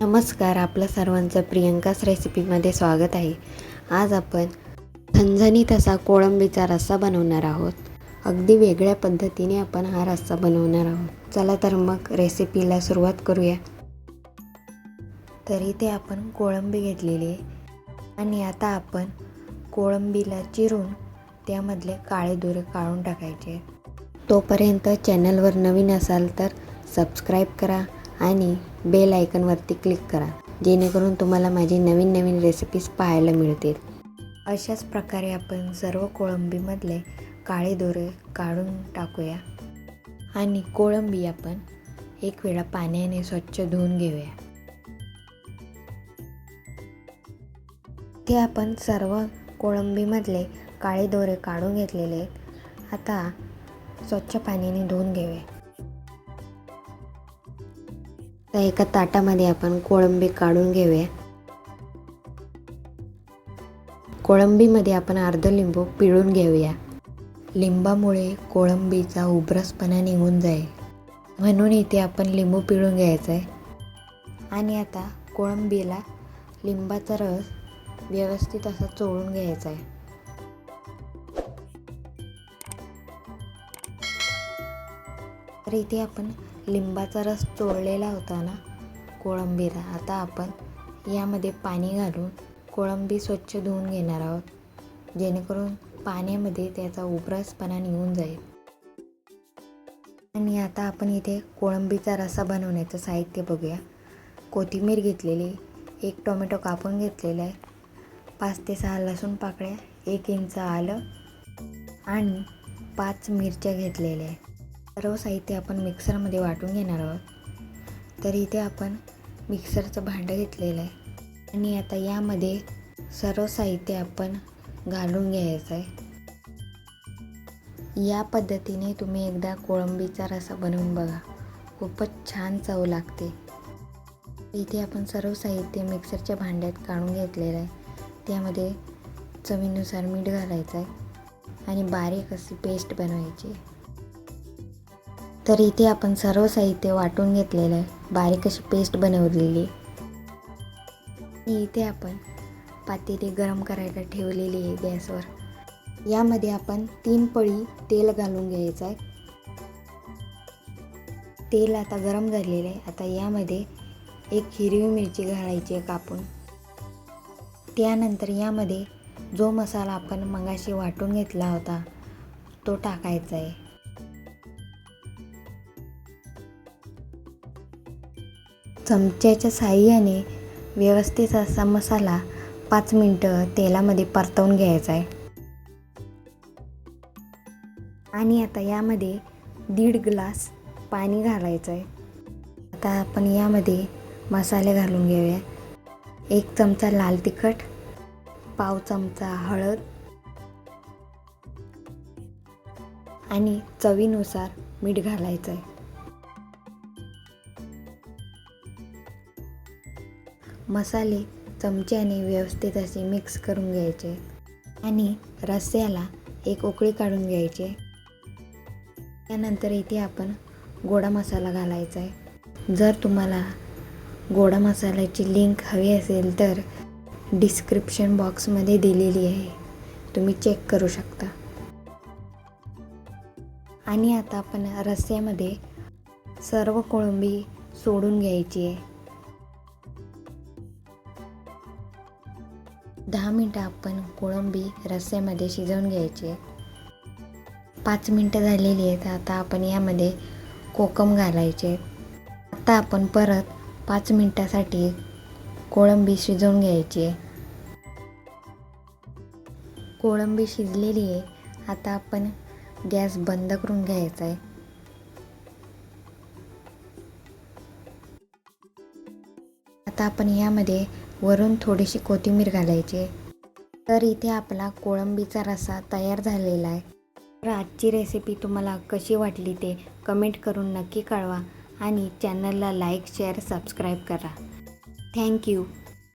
नमस्कार आपलं सर्वांचं प्रियंकाच रेसिपीमध्ये स्वागत आहे. आज आपण झणझणीत असा कोळंबीचा रस्सा बनवणार आहोत. अगदी वेगळ्या पद्धतीने आपण हा रस्सा बनवणार आहोत. चला तर मग रेसिपीला सुरुवात करूया. तर इथे आपण कोळंबी घेतलेली आहे आणि आता आपण कोळंबीला चिरून त्यामधले काळे दोरे काढून टाकायचे आहेत. तोपर्यंत चॅनलवर नवीन असाल तर सबस्क्राईब करा आणि बेल आयकनवरती क्लिक करा जेणेकरून तुम्हाला माझी नवीन नवीन रेसिपीज पाहायला मिळतील. अशाच प्रकारे आपण सर्व कोळंबीमधले काळे दोरे काढून टाकूया. आणि कोळंबी आपण एक वेळा पाण्याने स्वच्छ धुवून घेऊया. ते आपण सर्व कोळंबीमधले काळे दोरे काढून घेतलेले आहेत. आता स्वच्छ पाण्याने धुवून घेऊया तर एका ताटामध्ये आपण कोळंबी काढून घेऊया. कोळंबीमध्ये आपण अर्ध लिंबू पिळून घेऊया. लिंबामुळे कोळंबीचा उबरसपणा निघून जाईल. म्हणून इथे आपण लिंबू पिळून घ्यायचं आहे आणि आता कोळंबीला लिंबाचा रस व्यवस्थित असा चोळून घ्यायचा आहे तर इथे आपण लिंबाचा रस तोडलेला होता ना कोळंबीला. आता आपण यामध्ये पाणी घालून कोळंबी स्वच्छ धुवून घेणार आहोत. जेणेकरून पाण्यामध्ये त्याचा उबरसपणा निघून जाईल. आणि आता आपण इथे कोळंबीचा रसा बनवण्याचं साहित्य बघूया. कोथिंबीर घेतलेली एक टोमॅटो कापून घेतलेला आहे. पाच ते सहा लसूण पाकळ्या एक इंच आलं आणि पाच मिरच्या घेतलेल्या आहे सर्व साहित्य आपण मिक्सरमध्ये वाटून घेणार आहोत. तर इथे आपण मिक्सरचं भांडं घेतलेलं आहे. आणि आता यामध्ये सर्व साहित्य आपण घालून घ्यायचं आहे. या पद्धतीने तुम्ही एकदा कोळंबीचा रसा बनवून बघा. खूपच छान चव लागते. इथे आपण सर्व साहित्य मिक्सरच्या भांड्यात काढून घेतलेलं आहे. त्यामध्ये चवीनुसार मीठ घालायचं आहे. आणि बारीक अशी पेस्ट बनवायची आहे. तर इथे आपण सर्व साहित्य वाटून घेतलेलं आहे. बारीक अशी पेस्ट बनवलेली. इथे आपण पातेली गरम करायला ठेवलेली आहे गॅसवर. यामध्ये आपण तीन पळी तेल घालून घ्यायचं आहे. तेल आता गरम झालेलं आहे. आता यामध्ये एक हिरवी मिरची घालायची आहे कापून. त्यानंतर यामध्ये जो मसाला आपण मगाशी वाटून घेतला होता तो टाकायचा आहे. चमच्याच्या साह्याने व्यवस्थित असा मसाला पाच मिनटं तेलामध्ये परतवून घ्यायचा आहे. आणि आता यामध्ये दीड ग्लास पाणी घालायचं आहे. आता आपण यामध्ये मसाले घालून घेऊया. एक चमचा लाल तिखट पाव चमचा हळद आणि चवीनुसार मीठ घालायचं आहे. मसाले चमच्याने व्यवस्थित असे मिक्स करून घ्यायचे. आणि रस्स्याला एक उकळी काढून घ्यायचे. त्यानंतर इथे आपण गोडा मसाला घालायचा आहे जर तुम्हाला गोडा मसाल्याची लिंक हवी असेल तर डिस्क्रिप्शन बॉक्समध्ये दिलेली आहे. तुम्ही चेक करू शकता. आणि आता आपण रस्स्यामध्ये सर्व कोळंबी सोडून घ्यायची आहे दहा मिनटं आपण कोळंबी रस्स्यामध्ये शिजवून घ्यायची. पाच मिनटं झालेली आहेत आता आपण यामध्ये कोकम घालायचे. आता आपण परत पाच मिनटासाठी कोळंबी शिजवून घ्यायची. कोळंबी शिजलेली आहे आता आपण गॅस बंद करून घ्यायचा आहे. आता आपण यामध्ये वरून थोडीशी कोथिंबीर घालायची. तर इथे आपला कोळंबीचा रस्सा तयार झालेला आहे. तर आजची रेसिपी तुम्हाला कशी वाटली ते कमेंट करून नक्की कळवा आणि चॅनलला लाईक शेअर सबस्क्राईब करा. Thank you